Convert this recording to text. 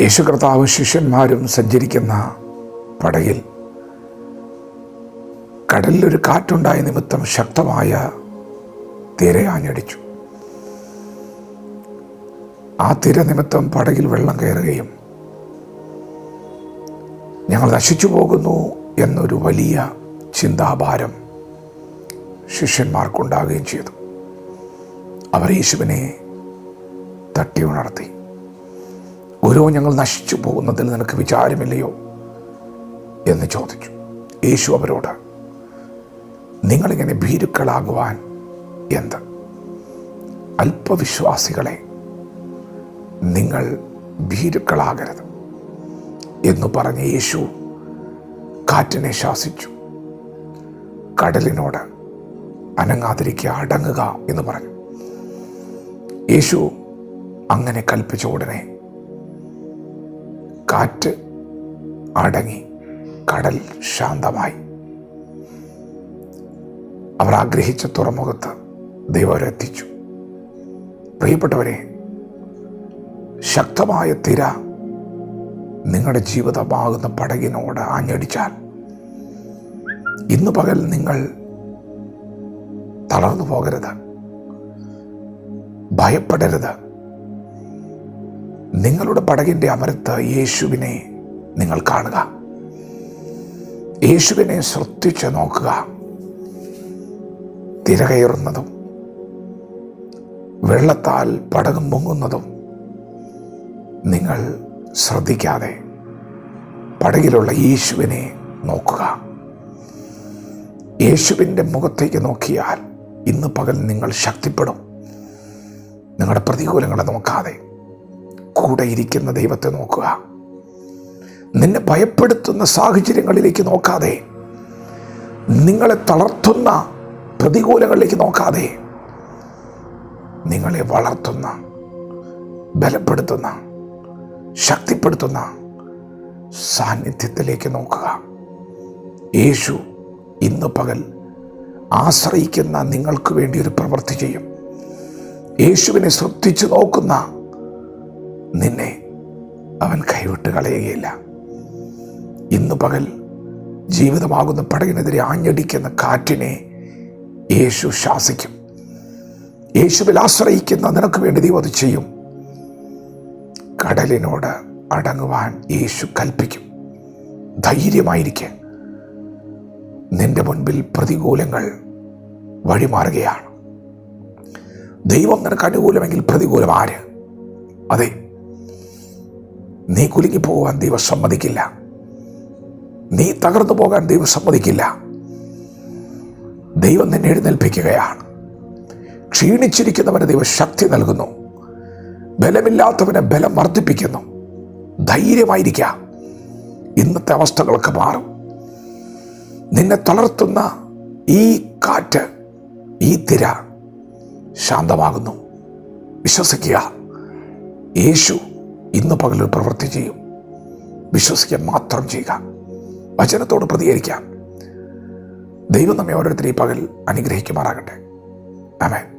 യേശു കർത്താവ് ശിഷ്യന്മാരും സഞ്ചരിക്കുന്ന പടയിൽ കടലിലൊരു കാറ്റുണ്ടായ നിമിത്തം ശക്തമായ തിരയാഞ്ഞടിച്ചു ആ തിര നിമിത്തം പടകിൽ വെള്ളം കയറുകയും ഞങ്ങൾ നശിച്ചു പോകുന്നു എന്നൊരു വലിയ ചിന്താഭാരം ശിഷ്യന്മാർക്കുണ്ടാകുകയും ചെയ്തു. അവർ യേശുവിനെ തട്ടി ഉണർത്തി. ഓരോ ഞങ്ങൾ നശിച്ചു പോകുന്നതിൽ നിനക്ക് വിചാരമില്ലയോ? എന്ന് ചോദിച്ചു. യേശു അവരോട് നിങ്ങളിങ്ങനെ ഭീരുക്കളാകുവാൻ എന്ത്? അല്പവിശ്വാസികളെ നിങ്ങൾ ഭീരുക്കളാകരുത് എന്ന് പറഞ്ഞ് യേശു കാറ്റിനെ ശാസിച്ചു. കടലിനോട് അനങ്ങാതിരിക്കുക അടങ്ങുക എന്ന് പറഞ്ഞു. യേശു അങ്ങനെ കൽപ്പിച്ച ഉടനെ കാറ്റ് അടങ്ങി കടൽ ശാന്തമായി. അവർ ആഗ്രഹിച്ച തുറമുഖത്ത് ദൈവം അവരെത്തിച്ചു പ്രിയപ്പെട്ടവരെ ശക്തമായ തിര നിങ്ങളുടെ ജീവിതമാകുന്ന പടകിനോട് ആഞ്ഞടിച്ചാൽ ഇന്ന് പകൽ നിങ്ങൾ തളർന്നു പോകരുത് ഭയപ്പെടരുത്. നിങ്ങളുടെ പടകിന്റെ അമരത്ത് യേശുവിനെ നിങ്ങൾ കാണുക. യേശുവിനെ ശ്രദ്ധിച്ച് നോക്കുക. തിരകയറുന്നതും വെള്ളത്താൽ പടകം പൊങ്ങുന്നതും നിങ്ങൾ ശ്രദ്ധിക്കാതെ പടകിലുള്ള യേശുവിനെ നോക്കുക. യേശുവിന്റെ മുഖത്തേക്ക് നോക്കിയാൽ ഇന്ന് പകൽ നിങ്ങൾ ശക്തിപ്പെടും. നിങ്ങളുടെ പ്രതികൂലങ്ങളെ നോക്കാതെ. കൂടെ ഇരിക്കുന്ന ദൈവത്തെ നോക്കുക. നിന്നെ ഭയപ്പെടുത്തുന്ന സാഹചര്യങ്ങളിലേക്ക് നോക്കാതെ നിങ്ങളെ തളർത്തുന്ന പ്രതികൂലങ്ങളിലേക്ക് നോക്കാതെ നിങ്ങളെ വളർത്തുന്ന ബലപ്പെടുത്തുന്ന ശക്തിപ്പെടുത്തുന്ന സാന്നിധ്യത്തിലേക്ക് നോക്കുക. യേശു ഇന്ന് പകൽ ആശ്രയിക്കുന്ന നിങ്ങൾക്ക് വേണ്ടി ഒരു പ്രവൃത്തി ചെയ്യും. യേശുവിനെ ശ്രദ്ധിച്ചു നോക്കുന്ന നിന്നെ അവൻ കൈവിട്ട് കളയുകയില്ല. ഇന്ന് പകൽ ജീവിതമാകുന്ന പടകിനെതിരെ ആഞ്ഞടിക്കുന്ന കാറ്റിനെ യേശു ശാസിക്കും. യേശുവിൽ ആശ്രയിക്കുന്ന നിനക്ക് വേണ്ടി ദൈവം അത് ചെയ്യും. കടലിനോട് അടങ്ങുവാൻ യേശു കൽപ്പിക്കും. ധൈര്യമായിരിക്കെ. നിന്റെ മുൻപിൽ പ്രതികൂലങ്ങൾ വഴിമാറുകയാണ്. ദൈവം നിനക്ക് അനുകൂലമെങ്കിൽ പ്രതികൂലം ആര്? അതെ നീ കുലുങ്ങി പോകാൻ ദൈവം സമ്മതിക്കില്ല. നീ തകർന്നു പോകാൻ ദൈവം സമ്മതിക്കില്ല. ദൈവം നിന്നെ എഴുന്നേൽപ്പിക്കുകയാണ്. ക്ഷീണിച്ചിരിക്കുന്നവന് ദൈവം ശക്തി നൽകുന്നു. ബലമില്ലാത്തവന് ബലം വർദ്ധിപ്പിക്കുന്നു. ധൈര്യമായിരിക്കാം. ഇന്നത്തെ അവസ്ഥകളൊക്കെ മാറും. നിന്നെ തളർത്തുന്ന ഈ കാറ്റ് ഈ തിര ശാന്തമാകുന്നു. വിശ്വസിക്കുക. യേശു ഇന്ന് പകലൊരു പ്രവൃത്തി ചെയ്യും. വിശ്വസിക്കുക മാത്രം ചെയ്യുക. വചനത്തോട് പ്രതികരിക്കാം. ദൈവം നമ്മെ ഓരോരുത്തരെയും പകൽ അനുഗ്രഹിക്കുമാറാകട്ടെ. ആമേൻ.